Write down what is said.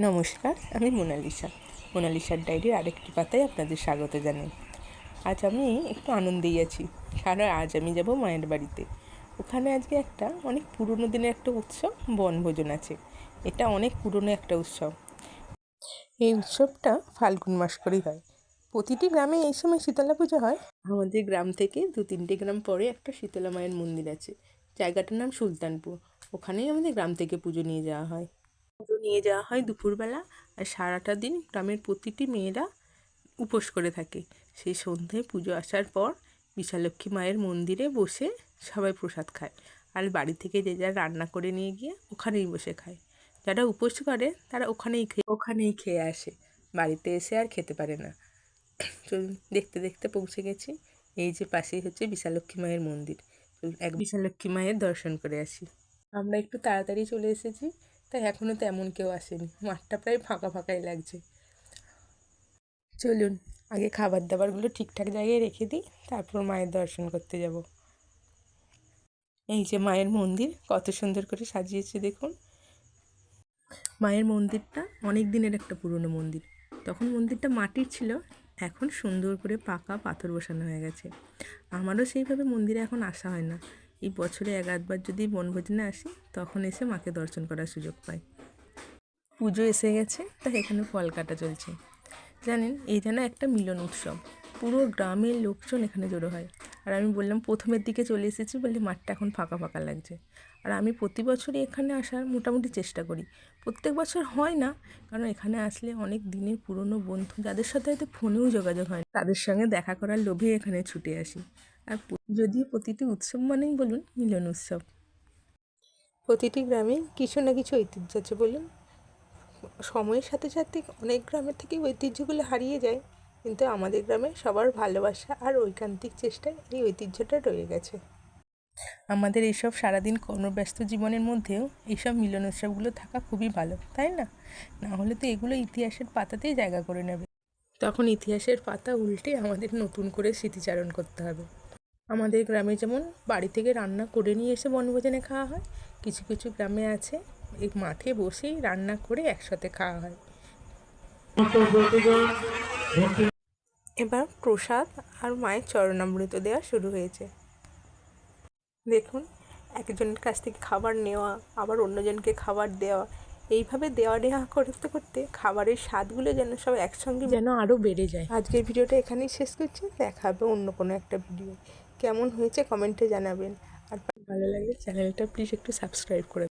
নমস্কার, আমি মোনালিসা। মোনালিসার ডায়েরির আরেকটি পাতায় আপনাদের স্বাগত জানাই। আজ আমি একটু আনন্দেই আছি। কারণ আজ আমি যাব মায়ের বাড়িতে। ওখানে আজকে একটা অনেক পুরনো দিনের একটা উৎসব, বনভোজন আছে। এটা অনেক পুরনো একটা উৎসব। এই উৎসবটা ফাল্গুন মাস করেই হয়। প্রতিটি গ্রামে এই সময় শীতলা পুজো হয়। আমাদের গ্রাম থেকে দু তিনটে গ্রাম পরে একটা শীতলা মায়ের মন্দির আছে। জায়গাটার নাম সুলতানপুর। ওখানেই আমাদের গ্রাম থেকে পুজো নিয়ে যাওয়া হয়। পুজো নিয়ে যাওয়া হয় দুপুরবেলা আর সারাটা দিন গ্রামের প্রতিটি মেয়েরা উপোস করে থাকে। সেই সন্ধ্যায় পুজো আসার পর বিশালক্ষী মায়ের মন্দিরে বসে সবাই প্রসাদ খায় আর বাড়ি থেকে যে যার রান্না করে নিয়ে গিয়ে ওখানেই বসে খায়। যারা উপোস করে তারা ওখানেই খেয়ে ওখানেই খেয়ে আসে। বাড়িতে এসে আর খেতে পারে না। চলুন দেখতে দেখতে পৌঁছে গেছি। এই যে পাশেই হচ্ছে বিশালক্ষী মায়ের মন্দির। এক বিশালক্ষী মায়ের দর্শন করে আসি। আমরা একটু তাড়াতাড়ি চলে এসেছি। তাই এখনও তেমন কেউ আসেনি। মাঠটা প্রায় ফাঁকা ফাঁকাই লাগছে। চলুন, আগে খাবার দাবারগুলো ঠিকঠাক জায়গায় রেখে দিই, তারপর মায়ের দর্শন করতে যাব। এই যে মায়ের মন্দির, কত সুন্দর করে সাজিয়েছে দেখুন। মায়ের মন্দিরটা অনেক দিনের একটা পুরনো মন্দির। তখন মন্দিরটা মাটির ছিল, এখন সুন্দর করে পাকা পাথর বসানো হয়ে গেছে। আমারও সেইভাবে মন্দিরে এখন আসা হয় না। এই বছরে এক আধবার যদি বনভোজনে আসি, তখন এসে মাকে দর্শন করার সুযোগ পাই। পুজো এসে গেছে, তাই এখানে ফল কাটা চলছে। জানেন, এই যেন একটা মিলন উৎসব। পুরো গ্রামের লোকজন এখানে জড়ো হয়। আর আমি বললাম, প্রথমের দিকে চলে এসেছি বলে মাঠটা এখন ফাঁকা ফাঁকা লাগছে। আর আমি প্রতি বছরই এখানে আসার মোটামুটি চেষ্টা করি। প্রত্যেক বছর হয় না, কারণ এখানে আসলে অনেক দিনের পুরনো বন্ধু, যাদের সাথে হয়তো ফোনেও যোগাযোগ হয় তাদের সঙ্গে দেখা করার লোভে এখানে ছুটে আসি। আর যদিও প্রতিটি উৎসব মানেই বলুন মিলন উৎসব। প্রতিটি গ্রামে কিছু না কিছু ঐতিহ্য আছে বলুন। সময়ের সাথে সাথে অনেক গ্রামের থেকে ঐতিহ্যগুলো হারিয়ে যায় কিন্তু আমাদের গ্রামে সবার ভালোবাসা আর ঐকান্তিক চেষ্টায় এই ঐতিহ্যটা রয়ে গেছে। আমাদের এইসব সারাদিন কর্মব্যস্ত জীবনের মধ্যেও এইসব মিলন উৎসবগুলো থাকা খুবই ভালো তাই না? না হলে তো এগুলো ইতিহাসের পাতাতেই জায়গা করে নেবে। তখন ইতিহাসের পাতা উল্টে আমাদের নতুন করে স্মৃতিচারণ করতে হবে। আমাদের গ্রামে যেমন বাড়ি থেকে রান্না করে নিয়ে এসে বনভোজনে খাওয়া হয় কিছু কিছু গ্রামে আছে এই মাঠে বসেই রান্না করে একসাথে খাওয়া হয়। এবার প্রসাদ আর মায়ের চরণামৃত দেওয়া শুরু হয়েছে। দেখুন একজনের কাছ থেকে খাবার নেওয়া আবার অন্যজনকে খাবার দেওয়া এইভাবে দেওয়া নেওয়া করতে করতে খাবারের স্বাদগুলো যেন সব একসঙ্গে যেন আরও বেড়ে যায়। আজকের ভিডিওটা এখানেই শেষ করছি দেখা হবে অন্য কোনো একটা ভিডিও কেমন হয়েছে কমেন্টে জানাবেন। আর ভালো লাগলে চ্যানেলটা প্লিজ একটু সাবস্ক্রাইব করে